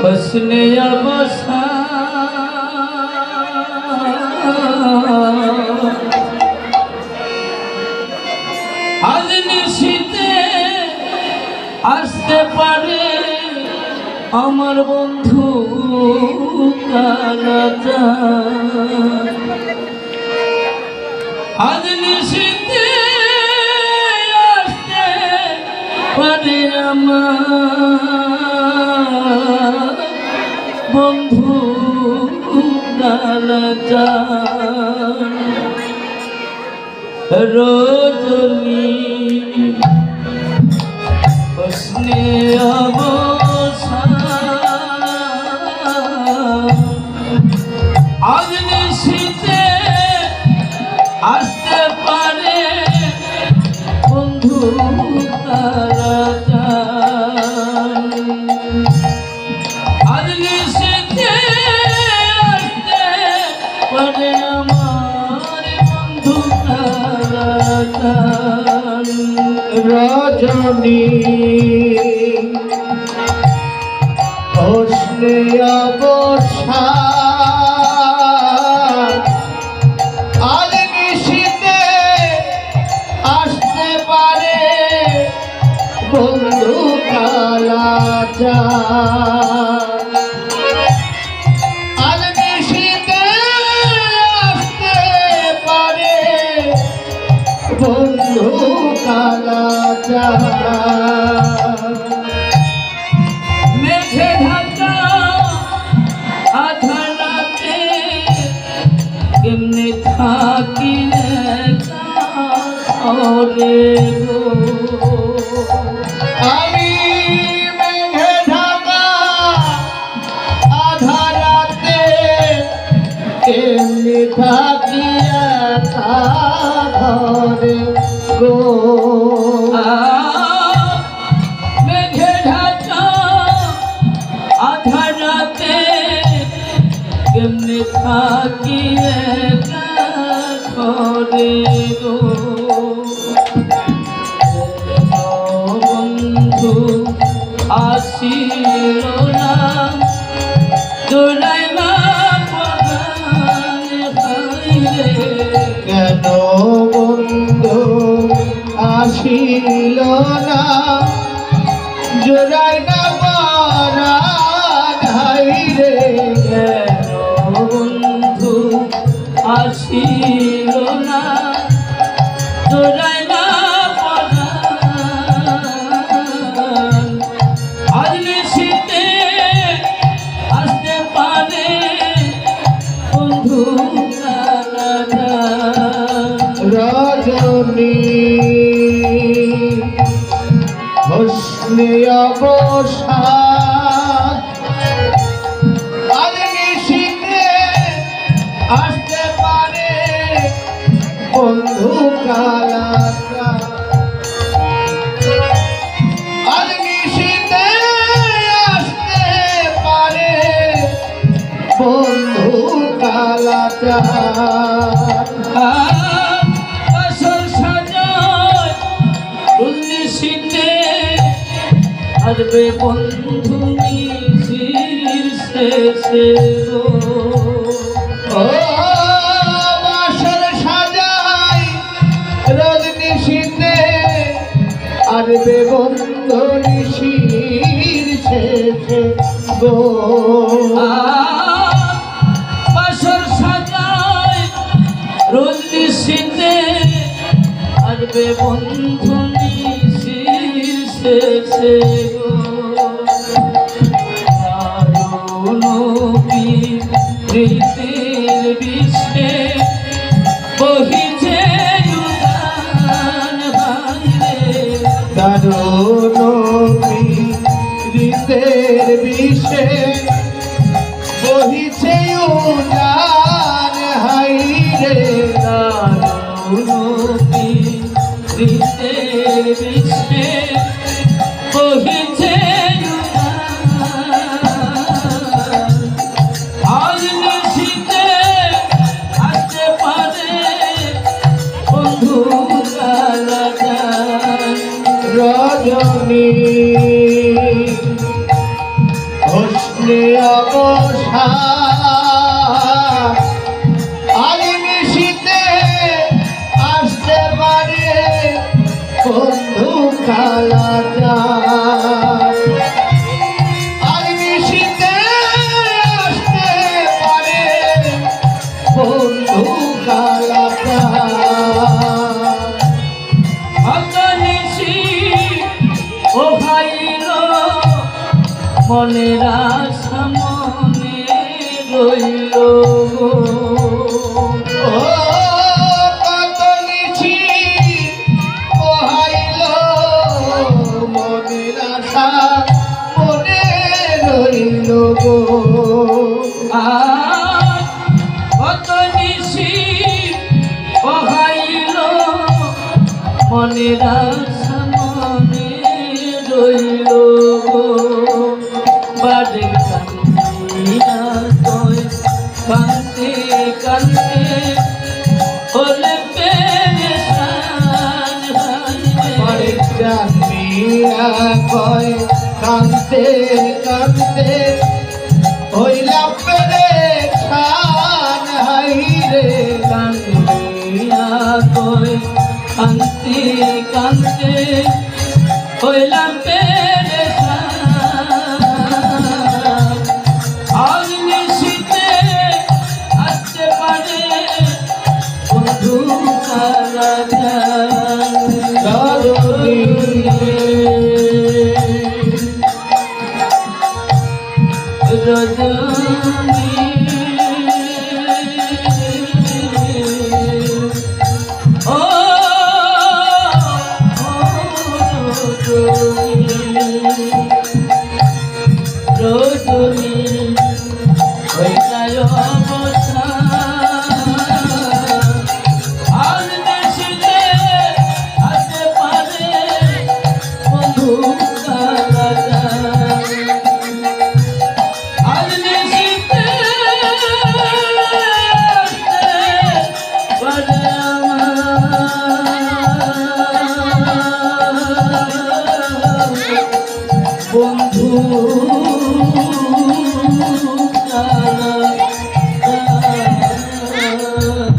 হসনে অবসা আজ নিশীতে আসতে পারে আমার বন্ধু কালাটা আজ নিশীতে আসতে পারে আমার বন্ধু রজনী হসনে রজনী হোসনে অবসান আজ নিশীতে আসতে পারে বন্ধু কালাচা আজ কালাচা মেঘে ঢাকা আধা রাতে কেমনে থাকি রে আমি মেঘে ঢাকা আধা রাতে এমনি থাকি একা ঘরে গো। মেঘে ঢাকা আধা রাতে কেমনে থাকি একা গো। বন্ধু আসিল না। দোলাই মা কেন আসিল না। জোড়াই না বারাই রে বন্ধু আসিল না। তোরাই না। রজনী হোসনে অবসান আজ নিশীতে আসতে পারে বন্ধু পারে বন্ধু কালাচা আসল আসবে বন্ধু নিশির শেষে বাসর সাজাই রজনীশীতে আরবে বন্ধু শেষে রোজ নিশীতে বন্ধু শেষে গো। প্রীতির বিষে বহিছে দারুণ রীতের বিষে বহিছে উদান অবসান আলি নিশিতে আসতে পারে বন্ধু কালা মনের আশা মনে রইল কয় কান্তে কান্তে হইলাম পেরে খান হাই রে কান্দিয়া তোয় কান্তে কান্তে হইলাম আসতে পারে বন্ধু কারা রজনী 감사합니다.